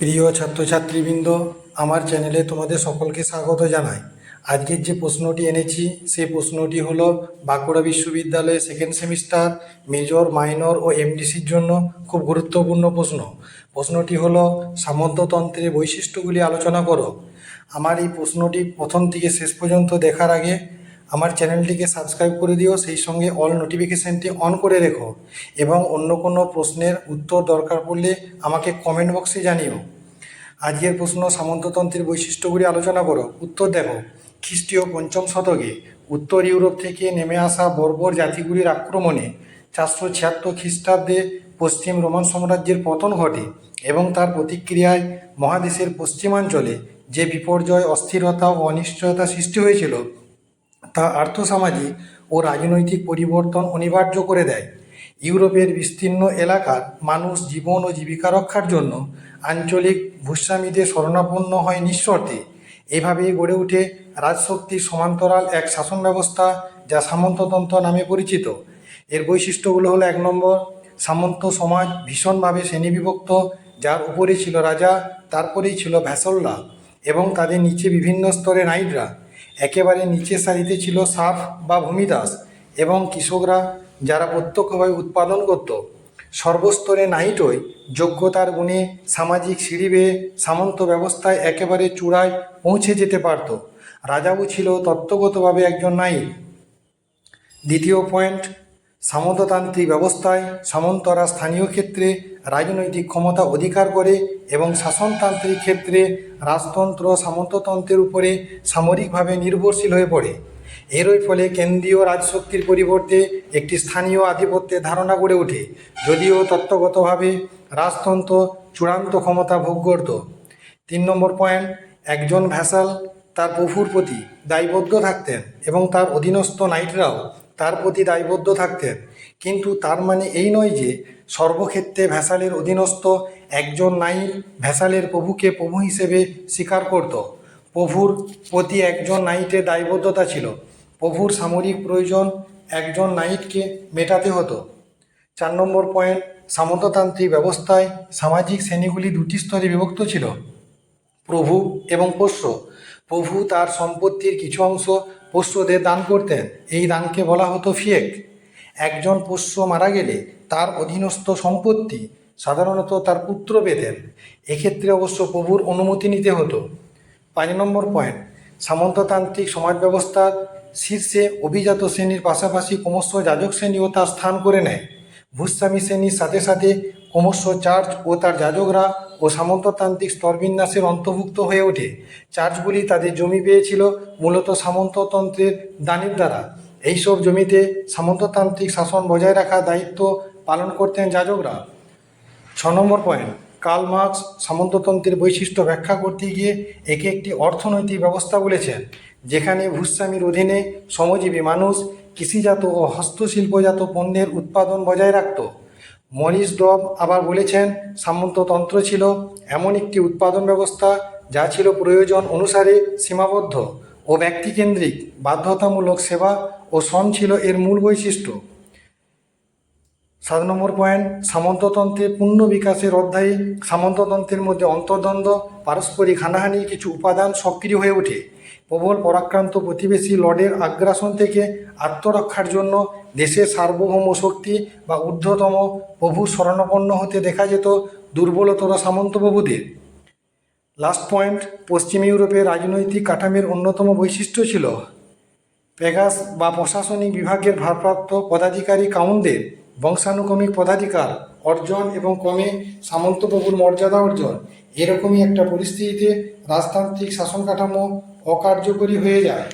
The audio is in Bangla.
প্রিয় ছাত্রছাত্রীবৃন্দ, আমার চ্যানেলে তোমাদের সকলকে স্বাগত জানাই। আজকের যে প্রশ্নটি এনেছি, সেই প্রশ্নটি হলো, বাঁকুড়া বিশ্ববিদ্যালয়ে সেকেন্ড সেমিস্টার মেজর মাইনর ও এমডিসির জন্য খুব গুরুত্বপূর্ণ প্রশ্ন। প্রশ্নটি হলো, সামন্ততন্ত্রের বৈশিষ্ট্যগুলি আলোচনা করো। আমার এই প্রশ্নটি প্রথম থেকে শেষ পর্যন্ত দেখার আগে আমার চ্যানেলটিকে সাবস্ক্রাইব করে দিও, সেই সঙ্গে অল নোটিফিকেশানটি অন করে রেখো এবং অন্য কোনো প্রশ্নের উত্তর দরকার পড়লে আমাকে কমেন্ট বক্সে জানিও। আজকের প্রশ্ন সামন্ততন্ত্রের বৈশিষ্ট্যগুলি আলোচনা করো। উত্তর দেখো, খ্রিস্টীয় পঞ্চম শতকে উত্তর ইউরোপ থেকে নেমে আসা বর্বর জাতিগুলির আক্রমণে চারশো ছিয়াত্তর খ্রিস্টাব্দে পশ্চিম রোমান সাম্রাজ্যের পতন ঘটে এবং তার প্রতিক্রিয়ায় মহাদেশের পশ্চিমাঞ্চলে যে বিপর্যয়, অস্থিরতা ও অনিশ্চয়তা সৃষ্টি হয়েছিল তা আর্থসামাজিক ও রাজনৈতিক পরিবর্তন অনিবার্য করে দেয়। ইউরোপের বিস্তীর্ণ এলাকার মানুষ জীবন ও জীবিকা রক্ষার জন্য আঞ্চলিক ভূস্বামীদের শরণাপন্ন হয় নিঃশর্তে। এভাবেই গড়ে ওঠে রাজশক্তির সমান্তরাল এক শাসন ব্যবস্থা যা সামন্ততন্ত্র নামে পরিচিত। এর বৈশিষ্ট্যগুলো হলো এক নম্বর, সামন্ত সমাজ ভীষণভাবে শ্রেণীবিভক্ত, যার উপরে ছিল রাজা, তারপরেই ছিল ভ্যাসল্লা এবং তাদের নিচে বিভিন্ন স্তরে নাইটরা। একেবারে নিচের সারিতে ছিল সাফ বা ভূমিদাস এবং কৃষকরা যারা প্রত্যক্ষভাবে উৎপাদন করত, সর্বস্তরে নাইটই যোগ্যতার গুণে সামাজিক সিঁড়ি বেয়ে সামন্ত ব্যবস্থায় একেবারে চূড়ায় পৌঁছে যেতে পারত। রাজাবু ছিল তত্ত্বগতভাবে একজন নাইট। দ্বিতীয় পয়েন্ট সামন্ততান্ত্রিক ব্যবস্থায় সামন্তরা স্থানীয় ক্ষেত্রে রাজনৈতিক ক্ষমতা অধিকার করে এবং শাসনতান্ত্রিক ক্ষেত্রে রাজতন্ত্র সামন্ততন্ত্রের উপরে সামরিকভাবে নির্ভরশীল হয়ে পড়ে। এরই ফলে কেন্দ্রীয় রাজশক্তির পরিবর্তে একটি স্থানীয় আধিপত্যের ধারণা গড়ে ওঠে, যদিও তত্ত্বগতভাবে রাজতন্ত্র চূড়ান্ত ক্ষমতা ভোগ করত। তিন নম্বর পয়েন্ট, একজন ভ্যাসাল তার প্রভুর প্রতি দায়বদ্ধ থাকতেন এবং তার অধীনস্থ নাইটরাও তার প্রতি দায়বদ্ধ থাকতেন। কিন্তু তার মানে এই নয় যে সর্বক্ষেত্রে ভ্যাসালের অধীনস্থ একজন নাইট ভ্যাসালের প্রভুকে প্রভু হিসেবে স্বীকার করত। প্রভুর প্রতি একজন নাইটের দায়বদ্ধতা ছিল। প্রভুর সামরিক প্রয়োজন একজন নাইটকে মেটাতে হতো। চার নম্বর পয়েন্ট, সামন্ততান্ত্রিক ব্যবস্থায় সামাজিক শ্রেণীগুলি দুটি স্তরে বিভক্ত ছিল। প্রভু এবং পোষ্য। প্রভু তার সম্পত্তির কিছু অংশ পোষ্যদের দান করতেন। এই দানকে বলা হতো ফিয়েক। একজন পোষ্য মারা গেলে তার অধীনস্থ সম্পত্তি সাধারণত তার পুত্র পেতেন। এক্ষেত্রে অবশ্য প্রভুর অনুমতি নিতে হতো। পাঁচ নম্বর পয়েন্ট, সামন্ততান্ত্রিক সমাজ ব্যবস্থার শীর্ষে অভিজাত শ্রেণির পাশাপাশি ক্রমশ যাজক শ্রেণীও তার স্থান করে নেয়। ভূস্বামী শ্রেণির সাথে সাথে ক্রমশ চার্চ ও তার যাজকরা ও সামন্ততান্ত্রিক স্তরবিন্যাসের অন্তর্ভুক্ত হয়ে ওঠে। চার্চগুলি তাদের জমি পেয়েছিল, মূলত সামন্ততন্ত্রের দানের দ্বারা। এইসব জমিতে সামন্ততান্ত্রিক শাসন বজায় রাখার দায়িত্ব পালন করতেন যাজকরা। ছ নম্বর পয়েন্ট, কার্ল মার্কস সামন্ততন্ত্রের বৈশিষ্ট্য ব্যাখ্যা করতে গিয়ে একে একটি অর্থনৈতিক ব্যবস্থা বলেছেন, যেখানে ভূস্বামীর অধীনে শ্রমজীবী মানুষ, কৃষিজাত ও হস্তশিল্পজাত পণ্যের উৎপাদন বজায় রাখত। মরিস ডব আবার বলেছেন সামন্ততন্ত্র ছিল এমন একটি উৎপাদন ব্যবস্থা যা ছিল প্রয়োজন অনুসারে সীমাবদ্ধ ও ব্যক্তিকেন্দ্রিক, বাধ্যতামূলক সেবা ও শ্রম ছিল এর মূল বৈশিষ্ট্য। সাত নম্বর পয়েন্ট সামন্ততন্ত্রের পূর্ণ বিকাশের অধ্যায়ে সামন্ততন্ত্রের মধ্যে অন্তর্দ্বন্দ্ব, পারস্পরিক হানাহানির কিছু উপাদান সক্রিয় হয়ে ওঠে। প্রবল পরাক্রান্ত প্রতিবেশী লর্ডের আগ্রাসন থেকে আত্মরক্ষার জন্য দেশের সার্বভৌম শক্তি বা ঊর্ধ্বতম প্রভু শরণাপন্ন হতে দেখা যেত দুর্বলতর সামন্ত প্রভুদের। লাস্ট পয়েন্ট পশ্চিম ইউরোপের রাজনৈতিক কাঠামের অন্যতম বৈশিষ্ট্য ছিল পেগাস বা প্রশাসনিক বিভাগের ভারপ্রাপ্ত পদাধিকারী কাউন্টদের বংশানুক্রমিক পদাধিকার অর্জন এবং ক্রমে সামন্তপ্রভুর মর্যাদা অর্জন। এরকমই একটা পরিস্থিতিতে রাজতান্ত্রিক শাসন কাঠামো অকার্যকরী হয়ে যায়।